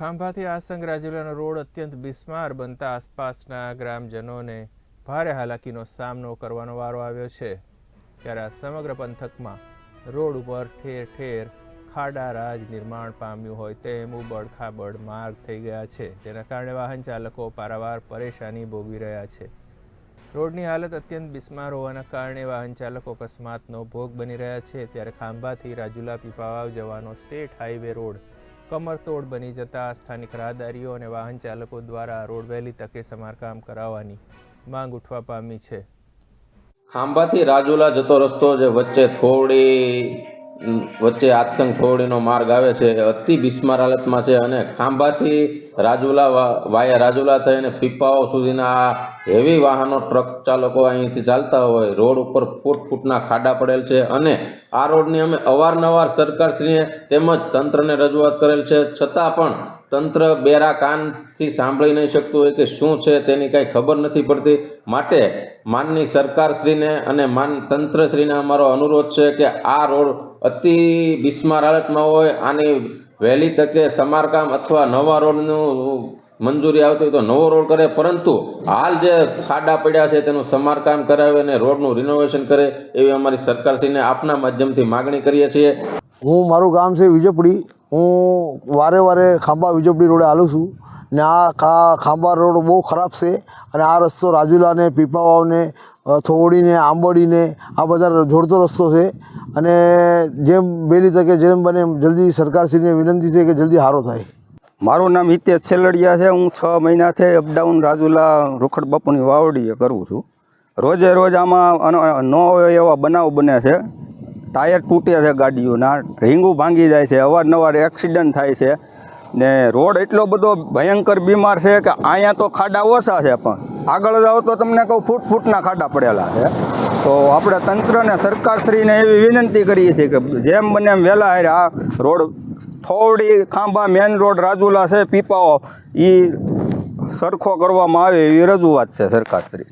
ખાંભાથી આસંગ રાજુલાનો road અત્યંત બિસ્માર બનતા આસપાસના ગ્રામજનોને ભારે હાલાકીનો સામનો કરવાનો વારો આવ્યો છે. ત્યારે આ સમગ્ર પંથકમાં રોડ ઉપર ઠેર ઠેર ખાડા રાજ નિર્માણ પામ્યું હોય તેમ ઉબડ ખાબડ માર્ગ થઈ ગયા છે, જેના કારણે વાહન ચાલકો પારાવાર પરેશાની ભોગવી રહ્યા છે. રોડની હાલત અત્યંત બિસ્માર હોવાના કારણે વાહન ચાલકો અકસ્માતનો ભોગ બની રહ્યા છે. ત્યારે ખાંભાથી રાજુલા પીપાવાવ જવાનો સ્ટેટ હાઈવે રોડ કમરતોડ બની જતા સ્થાનિક રાહદારીઓ અને વાહન ચાલકો દ્વારા રોડ વહેલી તકે સમારકામ કરાવવાની માંગ ઉઠવા પામી છે. ખાંભાથી રાજુલા જતો રસ્તો જે વચ્ચે થોડી વચ્ચે આત્સંગ થોડીનો માર્ગ આવે છે અતિ બિસ્માર હાલતમાં છે અને ખાંભાથી રાજુલા વાયા રાજુલા થઈને પીપાઓ સુધીના આ હેવી વાહનો ટ્રક ચાલકો અહીંથી ચાલતા હોય, રોડ ઉપર ફૂટ ફૂટના ખાડા પડેલ છે અને આ રોડની અમે અવારનવાર સરકારશ્રીએ તેમજ તંત્રને રજૂઆત કરેલ છે. છતાં પણ તંત્ર બેરા કાનથી સાંભળી નહીં શકતું હોય કે શું છે તેની કાંઈ ખબર નથી પડતી. માટે માનની સરકારશ્રીને અને માન તંત્રશ્રીને અમારો અનુરોધ છે કે આ રોડ અતિ બિસ્માર હાલતમાં હોય, આની વહેલી તકે સમારકામ અથવા નવા રોડનું મંજૂરી આવતી હોય તો નવો રોડ કરે. પરંતુ હાલ જે ખાડા પડ્યા છે તેનું સમારકામ કરાવે અને રોડનું રિનોવેશન કરે એવી અમારી સરકારશ્રીને આપના માધ્યમથી માગણી કરીએ છીએ. હું મારું ગામ છે વિજયપુરી હું વારે વારે ખાંભા વિજયપુરી રોડે હાલું છું ને આ ખાંભા રોડ બહુ ખરાબ છે અને આ રસ્તો રાજુલાને, પીપાવાવને થોડીને, આંબોડીને આ બધા જોડતો રસ્તો છે. અને જેમ વહેલી તકે જેમ બને જલ્દી સરકારશ્રીને વિનંતી છે કે જલ્દી સારો થાય. મારું નામ હિતેશ છેલડિયા છે. હું છ મહિનાથી અપડાઉન રાજુલા રોખડ બાપુની વાવડીએ કરું છું. રોજે રોજ આમાં ન હોય એવા બનાવ બને છે. ટાયર તૂટે છે ગાડીઓના, રીંગું ભાંગી જાય છે, અવારનવાર એક્સિડન્ટ થાય છે. ને રોડ એટલો બધો ભયંકર બીમાર છે કે અહીંયા તો ખાડા ઓછા છે પણ. આગળ જાઓ તો તમને કહું ફૂટ ફૂટના ખાડા પડેલા છે. તો આપણે તંત્રને સરકારશ્રીને એવી વિનંતી કરીએ છીએ કે જેમ બને એમ વહેલા હારે આ રોડ થોડી ખાંભા મેન રોડ રાજુલા છે, પીપાઓ એ સરખો કરવામાં આવે એવી રજૂઆત છે સરકારશ્રી